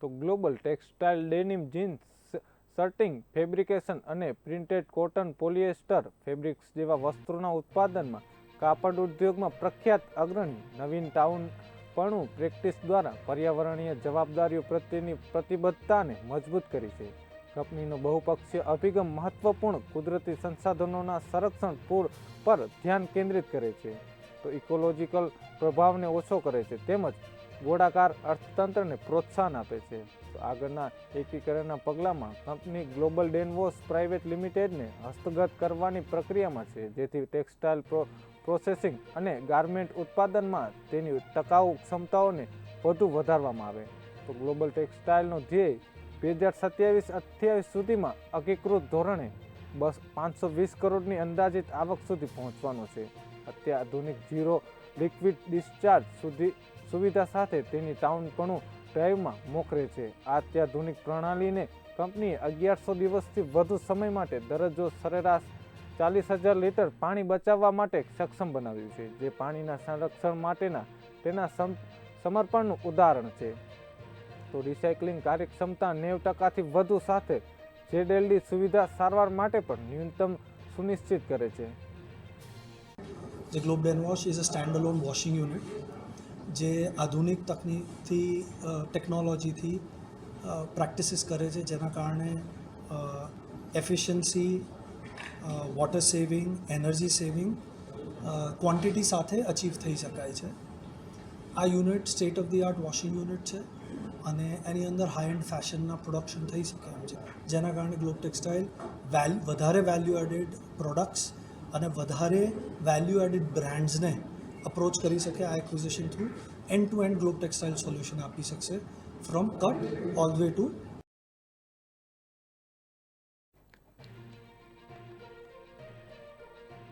તો global textile denim jeans, shirting, fabrication અને printed cotton polyester fabrics જેવા વસ્ત્રોના ઉત્પાદનમાં કાપડ ઉદ્યોગમાં પ્રખ્યાત અગ્રણી નવીન ટાઉન પણું પ્રેક્ટિસ દ્વારા પર્યાવરણીય જવાબદારીઓ પ્રત્યેની પ્રતિબદ્ધતાને મજબૂત કરી છે. કંપનીનો બહુપક્ષીય અભિગમ મહત્વપૂર્ણ કુદરતી સંસાધનોના સંરક્ષણ પૂર પર ધ્યાન કેન્દ્રિત કરે છે. તો ઇકોલોજીકલ પ્રભાવને ઓછો કરે છે. તેમજ ગોળાકાર અર્થતંત્રને પ્રોત્સાહન આપે છે. તો આગળના એકીકરણના પગલામાં કંપની ગ્લોબલ ડેનવોસ પ્રાઇવેટ લિમિટેડને હસ્તગત કરવાની પ્રક્રિયામાં છે, જેથી ટેક્સટાઇલ પ્રો, પ્રોસેસિંગ અને ગાર્મેન્ટ ઉત્પાદનમાં તેની ટકાઉ ક્ષમતાઓને વધુ વધારવામાં આવે. તો ગ્લોબલ ટેક્સટાઇલનો ધ્યેય બે હજાર સત્યાવીસ અઠ્યાવીસ સુધીમાં અકીકૃત ધોરણે બસ પાંચસો વીસ કરોડની અંદાજિત આવક સુધી પહોંચવાનો છે. અત્યાધુનિક ઝીરો લિક્વિડ ડિસ્ચાર્જ સુધી સુવિધા સાથે તેની ટાઉનપણું ડ્રાઈવમાં મોકરે છે. અત્યાધુનિક પ્રણાલીને કંપનીએ અગિયારસો દિવસથી વધુ સમય માટે દરજ્જો સરેરાશ ચાલીસ હજાર લીટર પાણી બચાવવા માટે સક્ષમ બનાવ્યું છે, જે પાણીના સંરક્ષણ માટેના તેના સમ, સમર્પણનું ઉદાહરણ છે. તો રિસાયકલિંગ કાર્યક્ષમતા નેવ ટકાથી વધુ સાથે જેડેલડી સુવિધા સારવાર માટે પણ ન્યૂનતમ સુનિશ્ચિત કરે છે. જે Globe Denwash is a stand washing unit જે આધુનિક તકનીકથી ટેકનોલોજીથી પ્રેક્ટિસીસ કરે છે. જેના કારણે efficiency water saving energy saving quantity સાથે અચીવ થઈ શકાય છે. આ unit state of the art washing unit છે અને એની અંદર હાઈ એન્ડ ફેશનના પ્રોડક્શન થઈ શકે એમ છે. જેના કારણે ગ્લોબ ટેક્સટાઇલ વેલ વધારે વેલ્યુ એડેડ પ્રોડક્ટ્સ અને વધારે વેલ્યુ એડિડ બ્રાન્ડ્સને અપ્રોચ કરી શકે આ acquisition through end to end Globe textile solution આપી શકશે from cut all way to